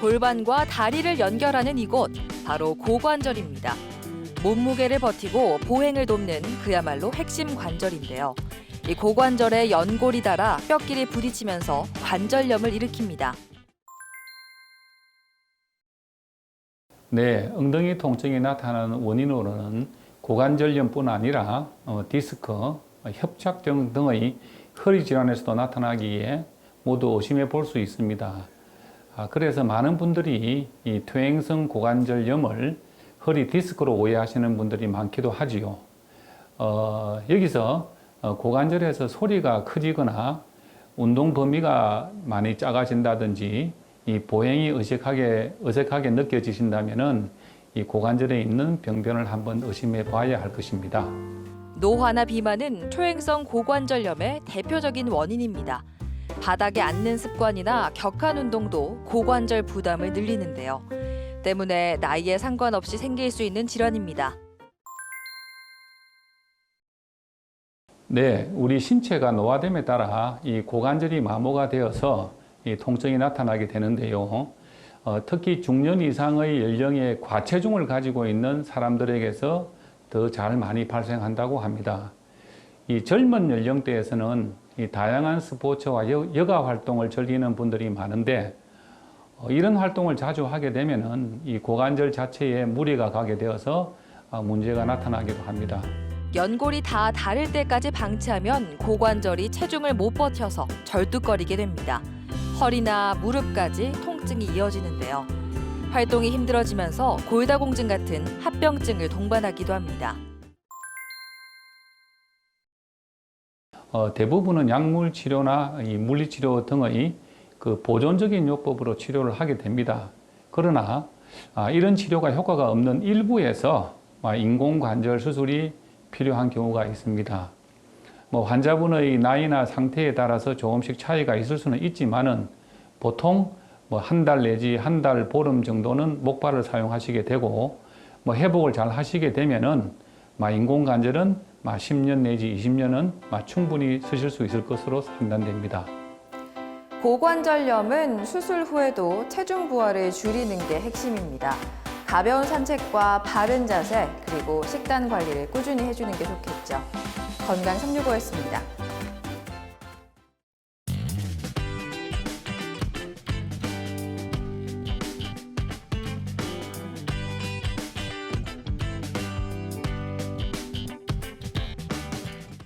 골반과 다리를 연결하는 이곳 바로 고관절입니다. 몸무게를 버티고 보행을 돕는 그야말로 핵심 관절인데요. 이 고관절에 연골이 닳아 뼈끼리 부딪히면서 관절염을 일으킵니다. 네, 엉덩이 통증이 나타나는 원인으로는 고관절염뿐 아니라 어, 디스크, 어, 협착증 등의 허리 질환에서도 나타나기에 모두 의심해 볼 수 있습니다. 아, 그래서 많은 분들이 이 퇴행성 고관절염을 허리 디스크로 오해하시는 분들이 많기도 하지요. 어, 여기서 어, 고관절에서 소리가 커지거나 운동 범위가 많이 작아진다든지 이 보행이 어색하게 어색하게 느껴지신다면은 이 고관절에 있는 병변을 한번 의심해 봐야 할 것입니다. 노화나 비만은 퇴행성 고관절염의 대표적인 원인입니다. 바닥에 앉는 습관이나 격한 운동도 고관절 부담을 늘리는데요. 때문에 나이에 상관없이 생길 수 있는 질환입니다. 네, 우리 신체가 노화됨에 따라 이 고관절이 마모가 되어서 이 통증이 나타나게 되는데요. 어, 특히 중년 이상의 연령의 과체중을 가지고 있는 사람들에게서 더 잘 많이 발생한다고 합니다. 이 젊은 연령대에서는 이 다양한 스포츠와 여, 여가 활동을 즐기는 분들이 많은데 어, 이런 활동을 자주 하게 되면은 이 고관절 자체에 무리가 가게 되어서 아, 문제가 나타나기도 합니다. 연골이 다 닳을 때까지 방치하면 고관절이 체중을 못 버텨서 절뚝거리게 됩니다. 허리나 무릎까지 통증이 이어지는데요. 활동이 힘들어지면서 골다공증 같은 합병증을 동반하기도 합니다. 어, 대부분은 약물 치료나 이 물리 치료 등의 그 보존적인 요법으로 치료를 하게 됩니다. 그러나 아, 이런 치료가 효과가 없는 일부에서 아, 인공관절 수술이 필요한 경우가 있습니다. 뭐 환자분의 나이나 상태에 따라서 조금씩 차이가 있을 수는 있지만은 보통 뭐 한 달 내지 한 달 보름 정도는 목발을 사용하시게 되고 뭐 회복을 잘 하시게 되면은 마 인공관절은 마 10년 내지 20년은 마 충분히 쓰실 수 있을 것으로 판단됩니다. 고관절염은 수술 후에도 체중 부하를 줄이는 게 핵심입니다. 가벼운 산책과 바른 자세 그리고 식단 관리를 꾸준히 해주는 게 좋겠죠. 건강 365였습니다.